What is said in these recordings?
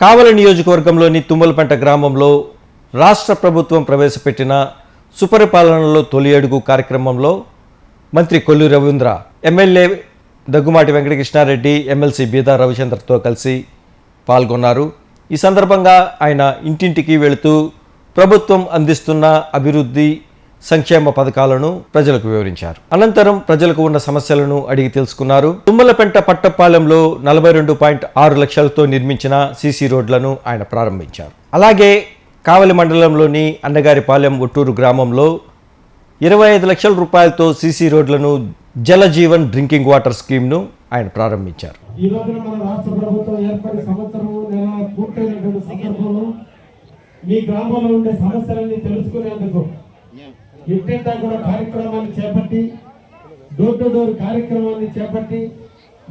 కావలి నియోజకవర్గంలోని తుమ్మలపంట గ్రామంలో రాష్ట్ర ప్రభుత్వం ప్రవేశపెట్టిన సుపరిపాలనలో తొలి అడుగు కార్యక్రమంలో మంత్రి కొల్లు రవీంద్ర ఎమ్మెల్యే దగ్గుమాటి వెంకటకృష్ణారెడ్డి ఎమ్మెల్సీ బీదా రవిచంద్రతో కలిసి పాల్గొన్నారు. ఈ సందర్భంగా ఆయన ఇంటింటికి వెళుతూ ప్రభుత్వం అందిస్తున్న అభివృద్ధి సంక్షేమ పథకాలను ప్రజలకు వివరించారు. అనంతరం ప్రజలకు ఉన్న సమస్యలను అడిగి తెలుసుకున్నారు. తుమ్మలపెంట పట్టపాలెంలో నలభై రెండు పాయింట్ ఆరు లక్షలతో నిర్మించిన సీసీ రోడ్లను ఆయన ప్రారంభించారు. అలాగే కావలి మండలంలోని అన్నగారిపాలెం ఒట్టూరు గ్రామంలో ఇరవై ఐదు లక్షల రూపాయలతో సీసీ రోడ్లను జలజీవన్ డ్రింకింగ్ వాటర్ స్కీమ్ను ఆయన ప్రారంభించారు. ఈ రోజున మన రాష్ట్ర ప్రభుత్వం ఏర్పడి సంవత్సరం నెల పూర్తయినటువంటి సందర్భంలో మీ గ్రామంలో ఉండే సమస్యలన్నీ తెలుసుకునేందుకు ఇంటింటా కూడా కార్యక్రమాన్ని చేపట్టి డోర్ టు డోర్ కార్యక్రమాన్ని చేపట్టి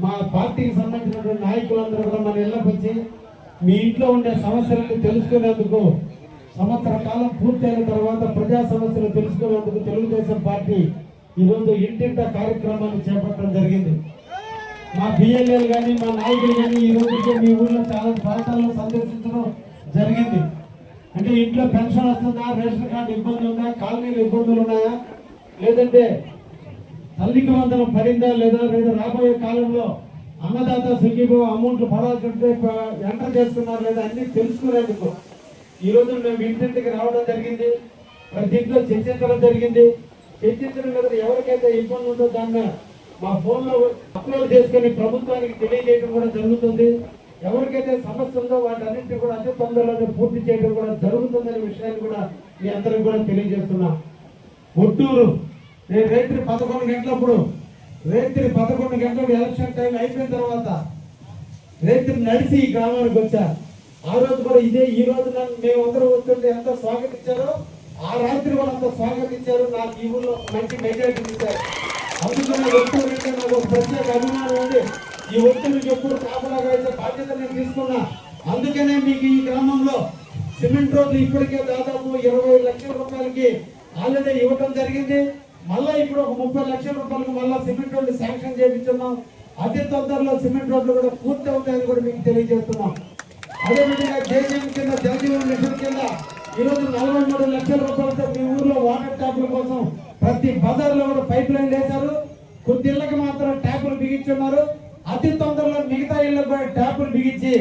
మా పార్టీకి సంబంధించినటువంటి నాయకులందరూ కూడా మన ఇళ్ళకి వచ్చి మీ ఇంట్లో ఉండే సమస్యలను తెలుసుకునేందుకు సంవత్సర కాలం పూర్తయిన తర్వాత ప్రజా సమస్యలు తెలుసుకునేందుకు తెలుగుదేశం పార్టీ ఈరోజు ఇంటింటా కార్యక్రమాన్ని చేపట్టడం జరిగింది. మా బిఎల్ఏలు కానీ మా నాయకులు కానీ ఈ మీ ఊళ్ళో చాలా ప్రాంతాల్లో సందర్శించడం జరిగింది. అంటే ఇంట్లో పెన్షన్ వస్తుందా రేషన్ కార్డు ఇబ్బంది ఉందా కాలనీలు ఇబ్బందులు ఉన్నాయా? లేదంటే తల్లికి వందనం పడిందా లేదా లేదా రాబోయే కాలంలో అన్నదాత సుఖీభో అమౌంట్లు పడాల్సింటే ఎంటర్ చేస్తున్నారు లేదా అన్ని తెలుసుకునేందుకు. ఈ రోజు మేము ఇంటింటికి రావడం జరిగింది ప్రతి ఇంట్లో చర్చించడం జరిగింది. చర్చించడం కదా ఎవరికైతే ఇబ్బంది ఉందో దాన్ని మా ఫోన్లో అప్లోడ్ చేసుకుని ప్రభుత్వానికి తెలియజేయడం కూడా జరుగుతుంది. ఎవరికైతే సమస్య ఉందో వాటన్నింటినీ కూడా అతి తొందరలోనే పూర్తి చేయడం కూడా జరుగుతుందనే విషయాన్ని కూడా మీ అందరికి కూడా తెలియజేస్తున్నా. ఒట్టూరు నేను రేత్రి పదకొండు గంటలప్పుడు రేత్రి పదకొండు గంటలకు ఎలక్షన్ టైం అయిపోయిన తర్వాత రైతులు నడిచి ఈ గ్రామానికి వచ్చా. ఆ రోజు కూడా ఇదే ఈ రోజు నన్ను మేమందరూ వస్తుంటే ఎంత స్వాగతించారో ఆ రాత్రి కూడా అంత స్వాగతించారు. నాకు ఈ ఊళ్ళో మంచి మెజారిటీ ఇచ్చారు అందుకని ఒట్టూరు అంటే నాకు ప్రత్యేక అభిమానం ఉంది. ఈ ఒట్టూరుకి ఎప్పుడు కాపలాగా అయితే బాధ్యత నేను తీసుకున్నా అందుకనే మీకు ఈ గ్రామంలో సిమెంట్ రోడ్లు ఇప్పటికే దాదాపు ఇరవై లక్షల రూపాయలకి ఆల్రెడీ ఇవ్వటం జరిగింది. మళ్ళీ ఇప్పుడు ఒక ముప్పై లక్షల రూపాయలకు మళ్ళీ సిమెంట్ రోడ్లు శాంక్షన్ చేయించున్నాం. అతి తొందరలో సిమెంట్ రోడ్లు కూడా పూర్తి అవుతాయని కూడా మీకు తెలియజేస్తున్నాం. అదేవిధంగా జేజీఎం కింద జలజీవన్ మిషన్ కింద ఈరోజు నలభై మూడు లక్షల రూపాయలతో మీ ఊర్లో వాటర్ ట్యాపుల కోసం ప్రతి బజార్లో కూడా పైప్ లైన్ వేశారు. కొద్దిళ్ళకి మాత్రం ట్యాపులు బిగించున్నారు. అతి తొందరలో మిగతా ఇళ్ళకు కూడా ట్యాపులు బిగించి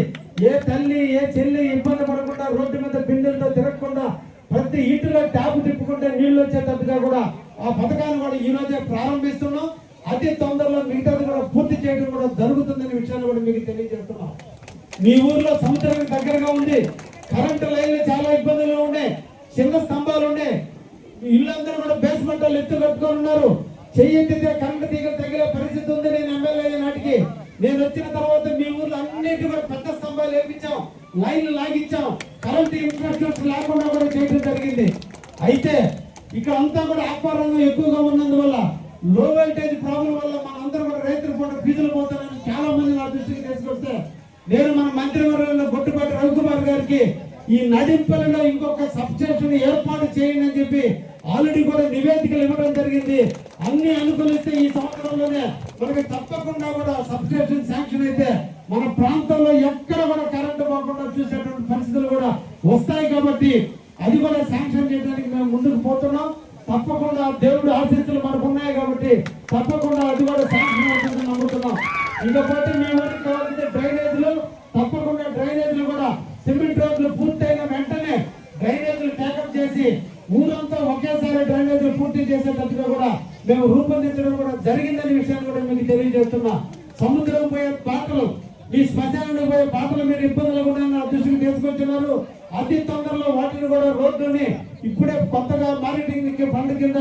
ఏ తల్లి ఏ చెల్లి ఇబ్బంది పడకుండా రోడ్డు మీద బిందెలతో తిరగకుండా ప్రతి ఇంటిలో ట్యాప్ తిప్పుకుంటే నీళ్ళు వచ్చేటట్టుగా కూడా ఆ పథకాన్ని కూడా ఈ రోజే ప్రారంభిస్తున్నాం. అతి తొందరలో మిగతాది కూడా పూర్తి చేయడం కూడా జరుగుతుందనే విషయాన్ని కూడా మీకు తెలియజేస్తున్నాం. మీ ఊర్లో సముద్రానికి దగ్గరగా ఉంది కరెంటు లైన్లు చాలా ఇబ్బందులు ఉండే చిన్న స్తంభాలు ఉండే ఇల్లందరూ కూడా బేస్మెంట్ వాళ్ళు ఎత్తు కట్టుకొని ఉన్నారు. చెయ్యెత్తితే కరెంటు తీగలు తగిలే పరిస్థితి ఉంది. నేను ఎమ్మెల్యే అయిన నాటికి నేను వచ్చిన తర్వాత మీ ఊర్లో అన్నిటి కూడా పెద్ద స్తంభాలు వేపించాం. లైన్లు లాగించాం. కరెంటు ఇన్ఫ్రాస్ట్రక్చర్ లేకుండా కూడా చేయడం జరిగింది. అయితే ఇక్కడ అంతా కూడా వ్యాపారంగా ఎక్కువగా ఉన్నందువల్ల లో వోల్టేజ్ ప్రాబ్లం వల్ల మన అందరూ కూడా రైతులు కూడా ఫీజులు పోతారని చాలా మంది నా దృష్టికి తీసుకొస్తే నేను మన మంత్రివర్గంలో బొట్టుపాటి రవికుమార్ గారికి ఈ నడింపల్లిలో ఇంకొక సబ్స్టేషన్ ఏర్పాటు చేయండి అని చెప్పి ఆల్రెడీ కూడా నివేదికలు ఇవ్వడం జరిగింది. అన్ని అనుకూలిస్తే ఈ సంవత్సరంలోనే మనకి తప్పకుండా కూడా సబ్స్క్రిప్షన్ శాంక్షన్ అయితే మన ప్రాంతంలో ఎక్కడ కూడా కరెంటు పోకుండా చూసేటువంటి పరిస్థితులు కూడా వస్తాయి కాబట్టి అది కూడా శాంక్షన్ చేయడానికి మేము ముందుకు పోతున్నాం. తప్పకుండా దేవుడు ఆశీస్సులు మనకు ఉన్నాయి కాబట్టి తప్పకుండా అది కూడా శాంక్షన్ అవుతుందని నమ్ముతున్నాం. ఇకపోతే మీ ఊరికి కావాల్సిన డ్రైనేజీలు తప్పకుండా డ్రైనేజీలు కూడా సిమెంట్ రోడ్లు పూర్తయిన వెంటనే డ్రైనేజీలు టేకప్ చేసి ఊరంతా ఒకేసారి డ్రైనేజీలు పూర్తి చేసేటట్టుగా కూడా మేము రూపొందించడం కూడా జరిగిందనే విషయాన్ని కూడా మీకు తెలియజేస్తున్నా సముద్రం పోయే బాటలు మీ శ్మశానానికి పోయే బాటలు మీరు ఇబ్బందులు కూడా నా దృష్టికి తీసుకొచ్చున్నారు అతి తొందరలో వాటిని కూడా రోడ్లని ఇప్పుడే కొత్తగా మార్కెటింగ్ ఫండ్ కింద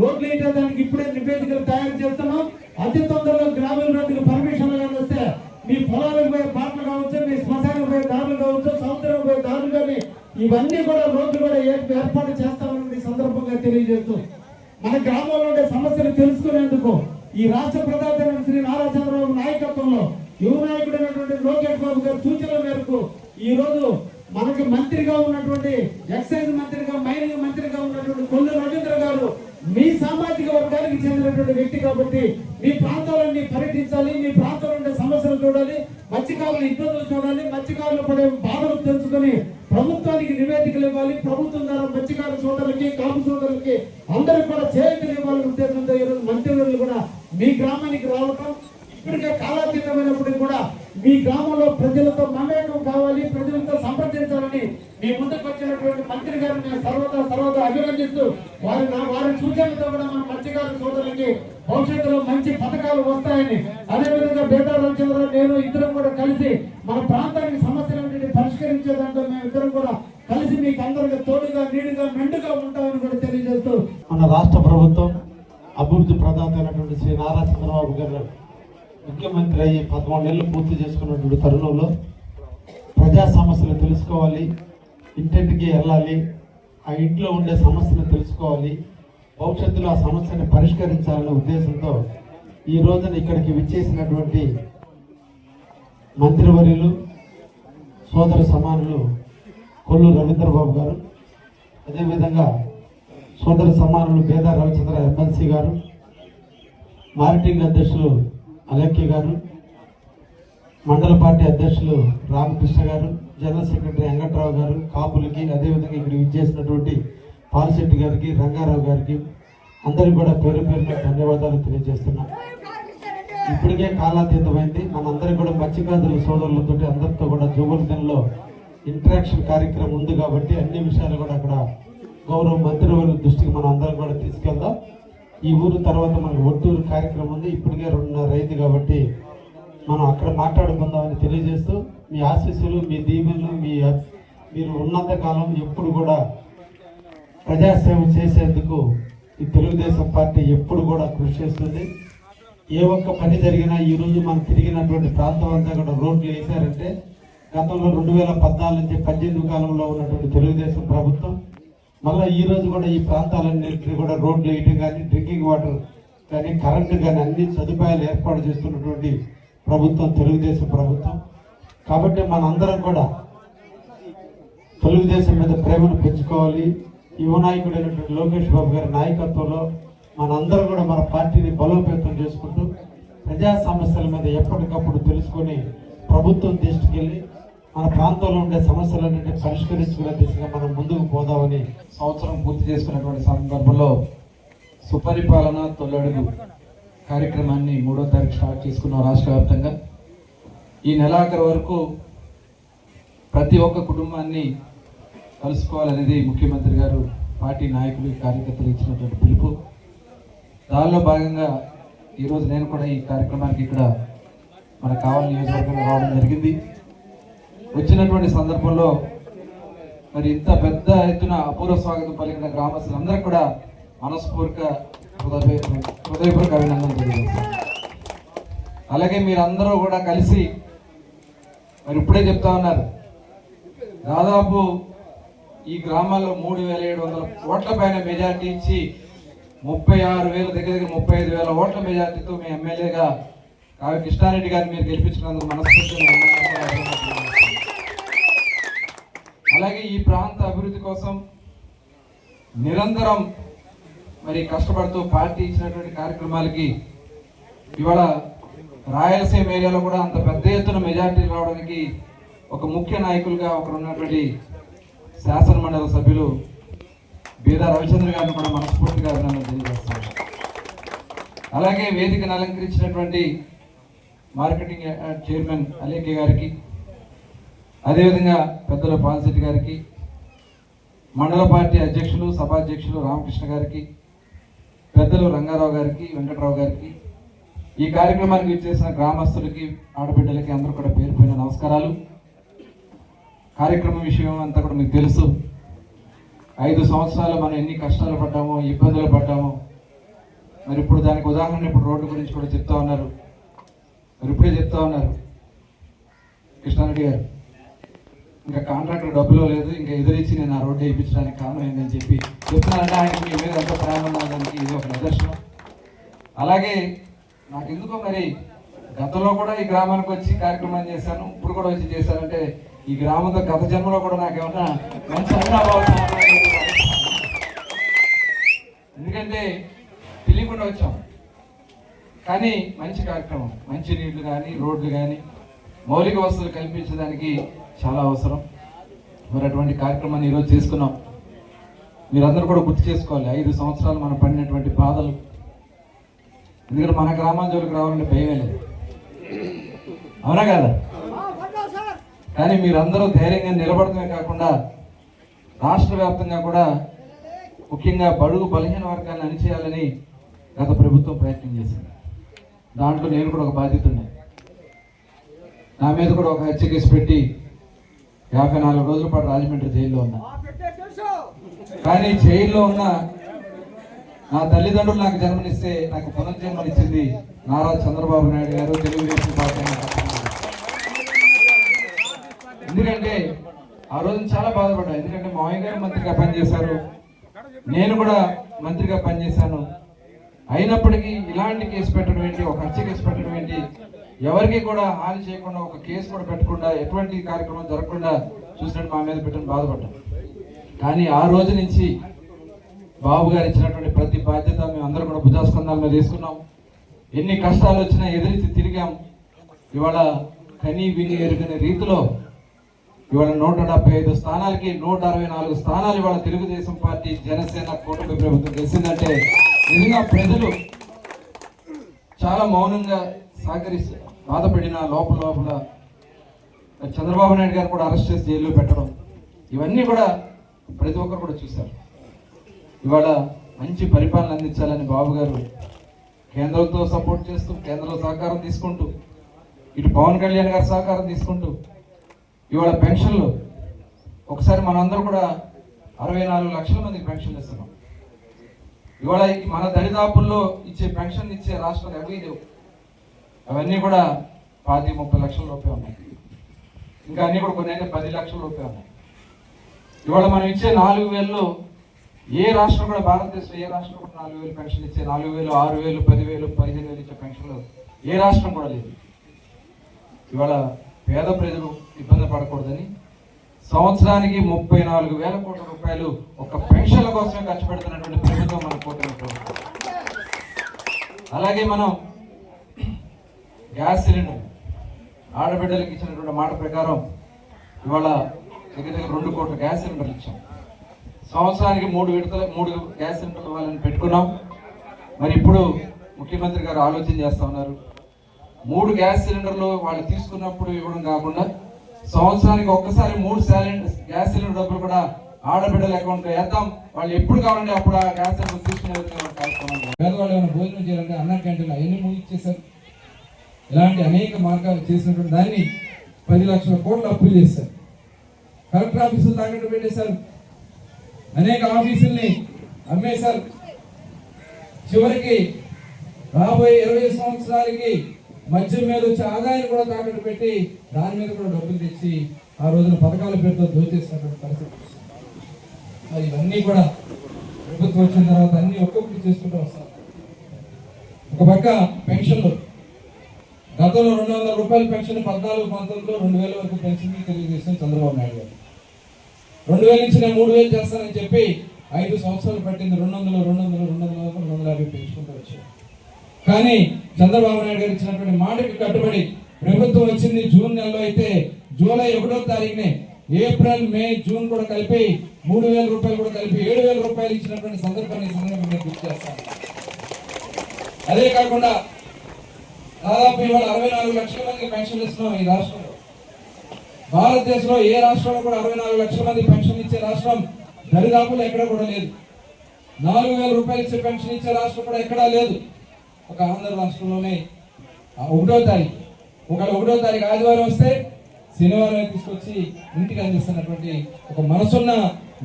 రోడ్లు వేయడానికి ఇప్పుడే నివేదికలు తయారు చేస్తున్నాం. అతి తొందరలో గ్రామీణ రోడ్డుకి పర్మిషన్లు కానీ వస్తే మీ పొలాలకు పోయే పాటలు కావచ్చు మీ శ్మశానం పోయే దారులు కావచ్చు సముద్రం పోయే దారులు కానీ ఇవన్నీ కూడా రోడ్లు కూడా ఏర్పాటు చేస్తామని ఈ సందర్భంగా తెలియజేస్తూ మన గ్రామంలో ఉండే సమస్యలు తెలుసుకునేందుకు ఈ రాష్ట్ర ప్రధాన శ్రీ నారా చంద్రబాబు నాయకత్వంలో యువ నాయకుడైనటువంటి లోకేష్ బాబు గారి సూచనల మేరకు ఈ రోజు మనకి మంత్రిగా ఉన్నటువంటి ఎక్సైజ్ మంత్రిగా మైనింగ్ మంత్రిగా ఉన్నటువంటి కొల్లు రవీంద్ర గారు మీ సామాజిక వర్గానికి చెందినటువంటి వ్యక్తి కాబట్టి మీ ప్రాంతాలన్నీ పర్యటించాలి మీ ప్రాంతంలో ఉండే సమస్యలు చూడాలి మత్స్యకారుల ఇబ్బందులు చూడాలి మత్స్యకారులు పడే బాధలు తెలుసుకుని ప్రభుత్వానికి నివేదికలు ఇవ్వాలి. ప్రభుత్వం ద్వారా మత్స్యకారుల సోదరులకి కాపు సోదరులకి అందరికి కూడా చేతులు ఇవ్వాలనే ఉద్దేశంతో ఈరోజు మంత్రివర్యులు కూడా మీ గ్రామానికి రావటం ఇప్పటికే కాలాతీతమైనప్పటికీ కూడా మీ గ్రామంలో ప్రజలతో మమేకం కావాలి ప్రజలతో సంప్రదించాలని మీ ముందుకు వచ్చినటువంటి మంత్రి గారిని నేను సర్వదా సర్వదా అభినందిస్తూ వారి వారి సూచనలతో కూడా మన మత్స్యకార సోదరులకి భవిష్యత్తులో మంచి పథకాలు వస్తాయని. అదేవిధంగా బేటా రామచంద్రరావు నేను ఇద్దరం కూడా కలిసి మన ప్రాంతానికి సమస్య పరిష్కరించే దాంట్లో మేము ఇద్దరం కూడా కలిసి మీకు అందరికి తోడుగా నీడుగా మెండుగా ఉంటామని కూడా తెలియజేస్తూ మన రాష్ట్ర ప్రభుత్వం అభివృద్ధి ప్రదాత అయినటువంటి శ్రీ నారా చంద్రబాబు గారు ముఖ్యమంత్రి అయ్యి పదమూడు నెలలు పూర్తి చేసుకున్నటువంటి తరుణంలో ప్రజా సమస్యలు తెలుసుకోవాలి ఇంటింటికి వెళ్ళాలి ఆ ఇంట్లో ఉండే సమస్యలు తెలుసుకోవాలి భవిష్యత్తులో ఆ సమస్యను పరిష్కరించాలనే ఉద్దేశంతో ఈ రోజున ఇక్కడికి విచ్చేసినటువంటి మంత్రివర్యులు సోదర సమానులు కొల్లు రవీంద్రబాబు గారు అదేవిధంగా సోదర సమానులు పేద రవిచంద్ర ఎమ్మెల్సీ గారు మార్కెటింగ్ అధ్యక్షులు అలక్య గారు మండల పార్టీ అధ్యక్షులు రామకృష్ణ గారు జనరల్ సెక్రటరీ వెంకట్రావు గారు కాపులకి అదేవిధంగా ఇక్కడ విచ్చేసినటువంటి పాలశెట్టి గారికి రంగారావు గారికి అందరికీ కూడా పేరు పేరున ధన్యవాదాలు తెలియజేస్తున్నా. ఇప్పటికే కాలాతీతమైంది. మనందరికీ కూడా మత్స్యకారుల సోదరులతో అందరితో కూడా జూబులతెనలో ఇంటరాక్షన్ కార్యక్రమం ఉంది కాబట్టి అన్ని విషయాలు కూడా అక్కడ గౌరవ మంత్రివర్గ దృష్టికి మనం అందరం కూడా తీసుకెళ్దాం. ఈ ఊరు తర్వాత మనకు ఒట్టూరు కార్యక్రమం ఉంది. ఇప్పటికే రెండున్నర అయింది కాబట్టి మనం అక్కడ మాట్లాడుకుందామని తెలియజేస్తూ మీ ఆశీస్సులు మీ దీవెనలు మీ మీరు ఉన్నంత కాలం ఎప్పుడు కూడా ప్రజాసేవ చేసేందుకు ఈ తెలుగుదేశం పార్టీ ఎప్పుడు కూడా కృషి చేస్తుంది. ఏ ఒక్క పని జరిగినా ఈరోజు మనం తిరిగినటువంటి ప్రాంతం అంతా కూడా రోడ్లు వేశారంటే గతంలో రెండు వేల పద్నాలుగు నుంచి పద్దెనిమిది కాలంలో ఉన్నటువంటి తెలుగుదేశం ప్రభుత్వం మళ్ళీ ఈ రోజు కూడా ఈ ప్రాంతాలన్నింటినీ కూడా రోడ్లు వేయటం కానీ డ్రింకింగ్ వాటర్ కానీ కరెంటు కానీ అన్ని సదుపాయాలు ఏర్పాటు చేస్తున్నటువంటి ప్రభుత్వం తెలుగుదేశం ప్రభుత్వం. కాబట్టి మనందరం కూడా తెలుగుదేశం మీద ప్రేమను పెంచుకోవాలి. యువ నాయకుడైనటువంటి లోకేష్ బాబు గారి నాయకత్వంలో మనందరం కూడా మన పార్టీని బలోపేతం చేసుకుంటూ ప్రజా సమస్యల మీద ఎప్పటికప్పుడు తెలుసుకొని ప్రభుత్వం తీసుకెళ్ళి మన ప్రాంతంలో ఉండే సమస్యలన్నింటినీ పరిష్కరించుకునే దిశగా మనం ముందుకు పోదామని సంవత్సరం పూర్తి చేసుకున్నటువంటి సందర్భంలో సుపరిపాలన తొలడుగు. కార్యక్రమాన్ని మూడో తారీఖు స్టార్ట్ చేసుకున్నాం రాష్ట్ర వ్యాప్తంగా. ఈ నెలాఖరు వరకు ప్రతి ఒక్క కుటుంబాన్ని కలుసుకోవాలనేది ముఖ్యమంత్రి గారు పార్టీ నాయకులు కార్యకర్తలు ఇచ్చినటువంటి పిలుపు. దానిలో భాగంగా ఈరోజు నేను కూడా ఈ కార్యక్రమానికి ఇక్కడ మన కావాలి నియోజకవర్గంలో రావడం జరిగింది. వచ్చినటువంటి సందర్భంలో మరి ఇంత పెద్ద ఎత్తున అపూర్వ స్వాగతం పలికిన గ్రామస్తులందరూ కూడా మనస్ఫూర్తిగా హృదయ హృదయపూర్వక అభినందన తెలియజేస్తాను. అలాగే మీరందరూ కూడా కలిసి మరి ఇప్పుడే చెప్తా ఉన్నారు. దాదాపు ఈ గ్రామాల్లో మూడు వేల ఏడు వందల ఓట్ల పైన మెజార్టీ ఇచ్చి ముప్పై ఆరు వేల దగ్గర దగ్గర ముప్పై ఐదు వేల ఓట్ల మెజార్టీతో మీ ఎమ్మెల్యేగా కావి కృష్ణారెడ్డి గారిని మీరు గెలిపించినందుకు మనస్ఫూర్తిగా అలాగే ఈ ప్రాంత అభివృద్ధి కోసం నిరంతరం మరి కష్టపడుతూ పార్టీ ఇచ్చినటువంటి కార్యక్రమాలకి ఇవాళ రాయలసీమ ఏరియాలో కూడా అంత పెద్ద ఎత్తున మెజార్టీ రావడానికి ఒక ముఖ్య నాయకులుగా ఒకరు ఉన్నటువంటి శాసనమండలి సభ్యులు బీదా రవిచంద్ర గారిని కూడా మనస్ఫూర్తిగా అభినందనలు తెలియజేస్తాను అలాగే వేదికను అలంకరించినటువంటి మార్కెటింగ్ చైర్మన్ అలేఖ్య గారికి అదేవిధంగా పెద్దల పాలశెట్టి గారికి మండల పార్టీ అధ్యక్షులు సభాధ్యక్షులు రామకృష్ణ గారికి పెద్దలు రంగారావు గారికి వెంకటరావు గారికి ఈ కార్యక్రమానికి ఇచ్చేసిన గ్రామస్తులకి ఆడబిడ్డలకి అందరూ కూడా పేరుపోయిన నమస్కారాలు. కార్యక్రమం విషయం అంతా కూడా మీకు తెలుసు. ఐదు సంవత్సరాలు మనం ఎన్ని కష్టాలు పడ్డామో ఇబ్బందులు పడ్డామో మరి ఇప్పుడు దానికి ఉదాహరణ ఇప్పుడు రోడ్డు గురించి కూడా చెప్తా ఉన్నారు. మరి ఇప్పుడే చెప్తా ఉన్నారు. కృష్ణారెడ్డి గారు. ఇంకా కాంట్రాక్టర్ డబ్బులో లేదు ఇంకా ఎదురించి నేను ఆ రోడ్డు వేయించడానికి కారణం ఏందని చెప్పి చెప్తున్నారంటే ఆయనకి మీ మీద ఎంతో ప్రేమ ఉన్నదానికి ఇది ఒక నిదర్శనం. అలాగే నాకు ఎందుకో మరి గతంలో కూడా ఈ గ్రామానికి వచ్చి కార్యక్రమం చేశాను ఇప్పుడు కూడా వచ్చి చేశానంటే ఈ గ్రామంతో గత జన్మలో కూడా నాకేమన్నా మంచి అనుభవం ఎందుకంటే తెలియకుండా వచ్చాం. కానీ మంచి కార్యక్రమం మంచి నీళ్ళు కానీ రోడ్లు కానీ మౌలిక వసతులు కల్పించడానికి చాలా అవసరం. మరి అటువంటి కార్యక్రమాన్ని ఈరోజు చేసుకున్నాం. మీరందరూ కూడా గుర్తు చేసుకోవాలి ఐదు సంవత్సరాలు మనం పడినటువంటి బాధలు. ఎందుకంటే మన గ్రామాల రావాలంటే భయమే లేదు. అవునా కదా? కానీ మీరందరూ ధైర్యంగా నిలబడటమే కాకుండా రాష్ట్ర వ్యాప్తంగా కూడా ముఖ్యంగా బడుగు బలహీన వర్గాన్ని అణిచేయాలని గత ప్రభుత్వం ప్రయత్నం చేసింది. దాంట్లో నేను కూడా ఒక బాధ్యత ఉన్నాయి నా మీద కూడా ఒక హెచ్చరికేసి పెట్టి యాభై నాలుగు రోజుల పాటు రాజమండ్రి జైల్లో ఉన్నా. కానీ జైల్లో ఉన్న నా తల్లిదండ్రులు నాకు జన్మనిస్తే నాకు పునర్జన్మనిచ్చింది నారా చంద్రబాబు నాయుడు గారు తెలుగుదేశం పార్టీ. ఎందుకంటే ఆ రోజు చాలా బాధపడ్డా ఎందుకంటే మావయ్య గారు మంత్రిగా పనిచేశారు. నేను కూడా మంత్రిగా పనిచేశాను. అయినప్పటికీ ఇలాంటి కేసు పెట్టడం ఏంటి? ఒక హత్య కేసు పెట్టడం ఏంటి? ఎవరికి కూడా హాని చేయకుండా ఒక కేసు కూడా పెట్టకుండా ఎటువంటి కార్యక్రమం జరగకుండా చూసినట్టు మా మీద పెట్టిన బాధపడ్డాం. కానీ ఆ రోజు నుంచి బాబు గారు ఇచ్చినటువంటి ప్రతి బాధ్యత మేము అందరూ కూడా భుజాస్కంధాల మీద తీసుకున్నాం ఎన్ని కష్టాలు వచ్చినా ఎదిరించి తిరిగాం. ఇవాళ కనీ విని ఎరుగని రీతిలో ఇవాళ నూట డెబ్బై ఐదు స్థానాలకి నూట అరవై నాలుగు స్థానాలు ఇవాళ తెలుగుదేశం పార్టీ జనసేన కూటమి ప్రభుత్వం తెలిసిందంటే నిజంగా ప్రజలు చాలా మౌనంగా సహకరిస్తారు బాధపడిన లోపల లోపల చంద్రబాబు నాయుడు గారు కూడా అరెస్ట్ చేసి జైల్లో పెట్టడం ఇవన్నీ కూడా ప్రతి ఒక్కరు కూడా చూశారు. ఇవాళ మంచి పరిపాలన అందించాలని బాబు గారు కేంద్రంతో సపోర్ట్ చేస్తూ కేంద్రం సహకారం తీసుకుంటూ ఇటు పవన్ కళ్యాణ్ గారి సహకారం తీసుకుంటూ ఇవాళ పెన్షన్లు ఒకసారి మనందరూ కూడా అరవై నాలుగు లక్షల మందికి పెన్షన్లు ఇస్తున్నాం. ఇవాళ మన దరిదాపుల్లో ఇచ్చే పెన్షన్ ఇచ్చే రాష్ట్రాలు ఎవరి లేవు. అవన్నీ కూడా పాతి ముప్పై లక్షల రూపాయలు ఉన్నాయి. ఇంకా అన్నీ కూడా కొన్ని అయితే పది లక్షల రూపాయలు ఉన్నాయి. ఇవాళ మనం ఇచ్చే నాలుగు వేలు ఏ రాష్ట్రం కూడా భారతదేశంలో ఏ రాష్ట్రం కూడా నాలుగు వేలు పెన్షన్ ఇచ్చే నాలుగు వేలు ఆరు వేలు పదివేలు పదిహేను వేలు ఇచ్చే పెన్షన్లు ఏ రాష్ట్రం కూడా లేదు. ఇవాళ పేద ప్రజలు ఇబ్బంది పడకూడదని సంవత్సరానికి ముప్పై నాలుగు వేల కోట్ల రూపాయలు ఒక పెన్షన్ల కోసమే ఖర్చు పెడుతున్నటువంటి ప్రభుత్వం మన కూటమి అలాగే మనం గ్యాస్ సిలిండర్ ఆడబిడ్డలకు ఇచ్చినటువంటి మాట ప్రకారం ఇవాళ దగ్గర దగ్గర రెండు కోట్ల గ్యాస్ సిలిండర్లు ఇచ్చాం. సంవత్సరానికి మూడు విడతల మూడు గ్యాస్ సిలిండర్లు వాళ్ళని పెట్టుకున్నాం. మరి ఇప్పుడు ముఖ్యమంత్రి గారు ఆలోచన చేస్తా ఉన్నారు. మూడు గ్యాస్ సిలిండర్లు వాళ్ళు తీసుకున్నప్పుడు ఇవ్వడం కాకుండా సంవత్సరానికి ఒక్కసారి మూడు సిలిండర్ గ్యాస్ సిలిండర్ డబ్బులు కూడా ఆడబిడ్డల అకౌంట్లో వేద్దాం. వాళ్ళు ఎప్పుడు కావాలంటే అప్పుడు ఆ గ్యాస్ సిలిండర్ తీసుకునే కార్యక్రమం పేదవాళ్ళు ఏమైనా భోజనం చేయాలంటే అన్న క్యాంటీన్లో ఎన్ని ముగిచ్చేసారు. ఇలాంటి అనేక మార్గాలు చేసినటువంటి దాన్ని పది లక్షల కోట్లు అప్పులు చేశారు. కలెక్టర్ ఆఫీసులు తాకట్టు పెట్టేశారు. అనేక ఆఫీసుల్ని అమ్మేశారు. చివరికి రాబోయే ఇరవై సంవత్సరాలకి మద్యం మీద వచ్చే ఆదాయాన్ని కూడా తాకట్టు పెట్టి దాని మీద కూడా డబ్బులు తెచ్చి ఆ రోజున పథకాల పేరుతో దోచేసినటువంటి పరిస్థితి మరి ఇవన్నీ కూడా ప్రభుత్వం వచ్చిన తర్వాత అన్ని ఒక్కొక్కటి చేసుకుంటూ వస్తారు ఒక పక్క పెన్షన్లు. గతంలో రెండు వందల రూపాయల పెన్షన్ పద్నాలుగు పంతొమ్మిదిలో రెండు వేల వరకు పెన్షన్ తెలియజేసిన చంద్రబాబు నాయుడు గారు. రెండు వేల నుంచి నేను మూడు వేలు చేస్తానని చెప్పి ఐదు సంవత్సరాలు పట్టింది రెండు వందలు రెండు వందలు రెండు వందల రెండు వందల యాభై పెంచుకుంటూ వచ్చారు. కానీ చంద్రబాబు నాయుడు గారు ఇచ్చినటువంటి మాటకి కట్టుబడి ప్రభుత్వం వచ్చింది జూన్ నెలలో అయితే జూలై ఒకటో తారీఖునే ఏప్రిల్ మే జూన్ కూడా కలిపి మూడు వేల రూపాయలు కూడా కలిపి ఏడు వేల రూపాయలు ఇచ్చినటువంటి సందర్భాన్ని సందర్భంగా గుర్తు చేస్తాను. అదే కాకుండా దాదాపు ఇవాళ అరవై నాలుగు లక్షల మంది పెన్షన్ ఇస్తున్నాం ఈ రాష్ట్రంలో. భారతదేశంలో ఏ రాష్ట్రంలో కూడా అరవై నాలుగు లక్షల మంది పెన్షన్ ఇచ్చే రాష్ట్రం దరిదాపులు ఎక్కడ కూడా లేదు. నాలుగు వేల రూపాయలు ఇచ్చే పెన్షన్ ఇచ్చే రాష్ట్రం కూడా ఎక్కడా లేదు. ఒక ఆంధ్ర రాష్ట్రంలోనే ఆ ఒకటో తారీఖు. ఒకవేళ ఒకటో తారీఖు ఆదివారం వస్తే శనివారం తీసుకొచ్చి ఇంటికి అందిస్తున్నటువంటి ఒక మనసున్న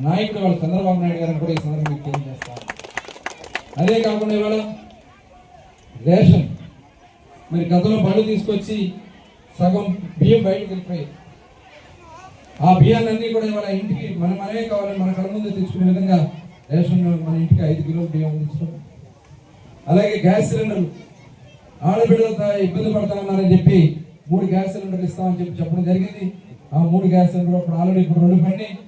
నాయకుడు వాళ్ళు చంద్రబాబు నాయుడు గారిని కూడా ఈ సందర్భంగా తెలియజేస్తారు అదే కాకుండా ఇవాళ రేషన్. మరి గతంలో బళ్ళు తీసుకొచ్చి సగం బియ్యం బయటకు వెళ్ళిపోయాయి. ఆ బియ్యాలన్నీ కూడా ఇవాళ ఇంటికి మన మనమే కావాలని మన కళ్ళ ముందు తెచ్చుకునే విధంగా రేషన్ మన ఇంటికి ఐదు కిలోలు బియ్యం అందించడం. అలాగే గ్యాస్ సిలిండర్లు. ఆడబిడ్డలతో ఇబ్బంది పడతామన్నారని చెప్పి మూడు గ్యాస్ సిలిండర్లు ఇస్తామని చెప్పి చెప్పడం జరిగింది. ఆ మూడు గ్యాస్ సిలిండర్ అప్పుడు ఆల్రెడీ ఇప్పుడు రెండు పడినాయి.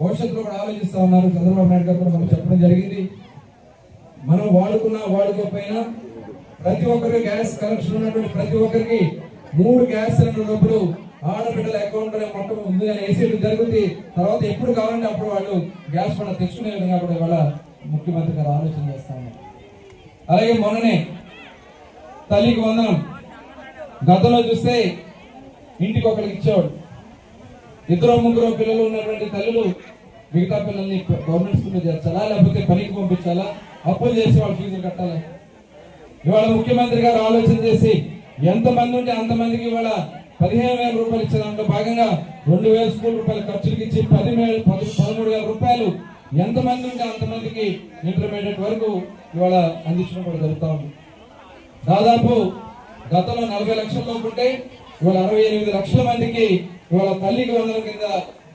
భవిష్యత్తులో కూడా ఆలోచిస్తా ఉన్నారు. చంద్రబాబు నాయుడు గారు కూడా మనం చెప్పడం జరిగింది. మనం వాడుకున్నా వాడుకోకపోయినా ప్రతి ఒక్కరికి గ్యాస్ కనెక్షన్ ఉన్నటువంటి ప్రతి ఒక్కరికి మూడు గ్యాస్ సిలిండర్ డబ్బులు ఆడబిడ్డల అకౌంట్ అనే మొత్తం ముందుగా వేసేది జరుగుతుంది తర్వాత ఎప్పుడు కావాలంటే అప్పుడు వాళ్ళు గ్యాస్ పంట తెచ్చుకునే విధంగా కూడా ఇవాళ ముఖ్యమంత్రి గారు ఆలోచన చేస్తాము అలాగే మొన్ననే తల్లికి వందనం. గతంలో చూస్తే ఇంటికి ఒకరికి ఇచ్చేవాడు. ఇద్దరు ముగ్గురు పిల్లలు ఉన్నటువంటి తల్లులు మిగతా పిల్లల్ని గవర్నమెంట్ స్కూల్లో చేర్చాలా లేకపోతే పనికి పంపించాలా? అప్పులు చేసి వాళ్ళ ఫీజులు కట్టాలా? ఇవాళ ముఖ్యమంత్రి గారు ఆలోచన చేసి ఎంత మంది ఉంటే అంతమందికి ఇవాళ పదిహేను వేల రూపాయలు ఇచ్చే దాంట్లో భాగంగా రెండు వేల స్కూల్ రూపాయల ఖర్చులకు ఇచ్చి పది వేల పదమూడు వేల రూపాయలు ఎంత మంది ఉంటే అంతమందికి ఇంటర్మీడియట్ వరకు ఇవాళ అందించడం కూడా జరుగుతా ఉంది. దాదాపు గతంలో నలభై లక్షల లోపు ఉంటే ఇవాళ అరవై ఎనిమిది లక్షల మందికి ఇవాళ తల్లికి వందల కింద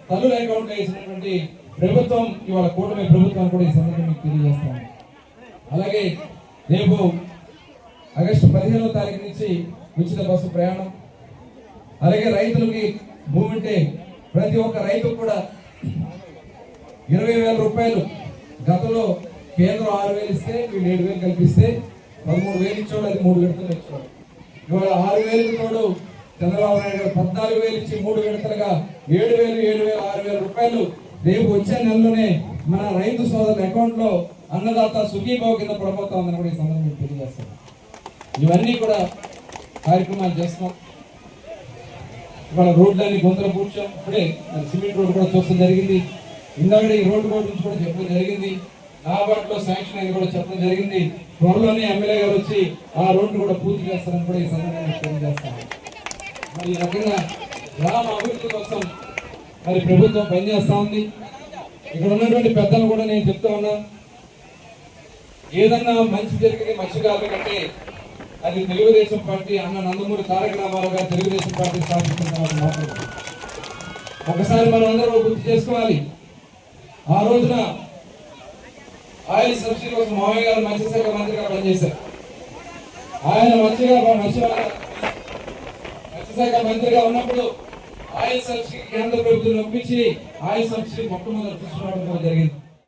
తల్లుల అకౌంట్ వేసినటువంటి ప్రభుత్వం ఇవాళ కూటమి ప్రభుత్వం కూడా ఈ సందర్భంగా తెలియజేస్తాను అలాగే రేపు ఆగస్టు పదిహేనవ తారీఖు నుంచి ఉచిత బస్సు ప్రయాణం. అలాగే రైతులకి భూమి ఉంటే ప్రతి ఒక్క రైతు కూడా ఇరవై వేల రూపాయలు గతంలో కేంద్రం ఆరు వేలు ఇస్తే వీళ్ళు ఏడు వేలు కల్పిస్తే పదమూడు వేలు ఇచ్చాడు అది మూడు విడతలు ఇచ్చాడు ఇవాళ ఆరు వేలు తోడు చంద్రబాబు నాయుడు గారు పద్నాలుగు వేలు ఇచ్చి మూడు విడతలుగా ఏడు వేలు ఏడు వేలు ఆరు వేల రూపాయలు రేపు వచ్చే నెలలోనే మన రైతు సోదరుల అకౌంట్లో అన్నదాత సుఖీభావ కింద పడబోతా ఉందని కూడా ఈ సందర్భంగా తెలియజేస్తాను ఇవన్నీ కూడా కార్యక్రమాలు చేస్తున్నాం. ఇవాళ రోడ్లన్నీ గుంతలు పూడ్చాం ఇప్పుడే సిమెంట్ రోడ్ కూడా చూడడం జరిగింది. ఇందాక ఈ రోడ్డు బోర్డు నుంచి కూడా చెప్పడం జరిగింది. నాబార్డులో శాంక్షన్ అయింది కూడా చెప్పడం జరిగింది. త్వరలోనే ఎమ్మెల్యే గారు వచ్చి ఆ రోడ్డు కూడా పూర్తి చేస్తారని కూడా ఈ సందర్భంగా తెలియజేస్తాను. మరి ఈ రకంగా గ్రామ అభివృద్ధి కోసం మరి ప్రభుత్వం పనిచేస్తూ ఉంది. ఇక్కడ ఉన్నటువంటి పెద్దలు కూడా నేను చెప్తా ఉన్నా ఏదన్నా మంచి జరిగితే మంచి కాదు కంటే అది తెలుగుదేశం పార్టీ అన్న నందమూరి తారక రామారావు గారు తెలుగుదేశం పార్టీ స్థాపించిన తర్వాత మాత్రమే. ఒకసారి మనం అందరూ గుర్తు చేసుకోవాలి. ఆ రోజున ఆయిల్ సబ్సిడీ కోసం మామయ్య గారు మత్స్యశాఖ మంత్రిగా పనిచేశారు. ఆయన మంచిగా మత్స్యశాఖ మంత్రిగా ఉన్నప్పుడు ఆయిల్ సబ్సిడీ కేంద్ర ప్రభుత్వం ఒప్పించి ఆయిల్ సబ్సిడీ మొట్టమొదటి తీసుకురావడం జరిగింది.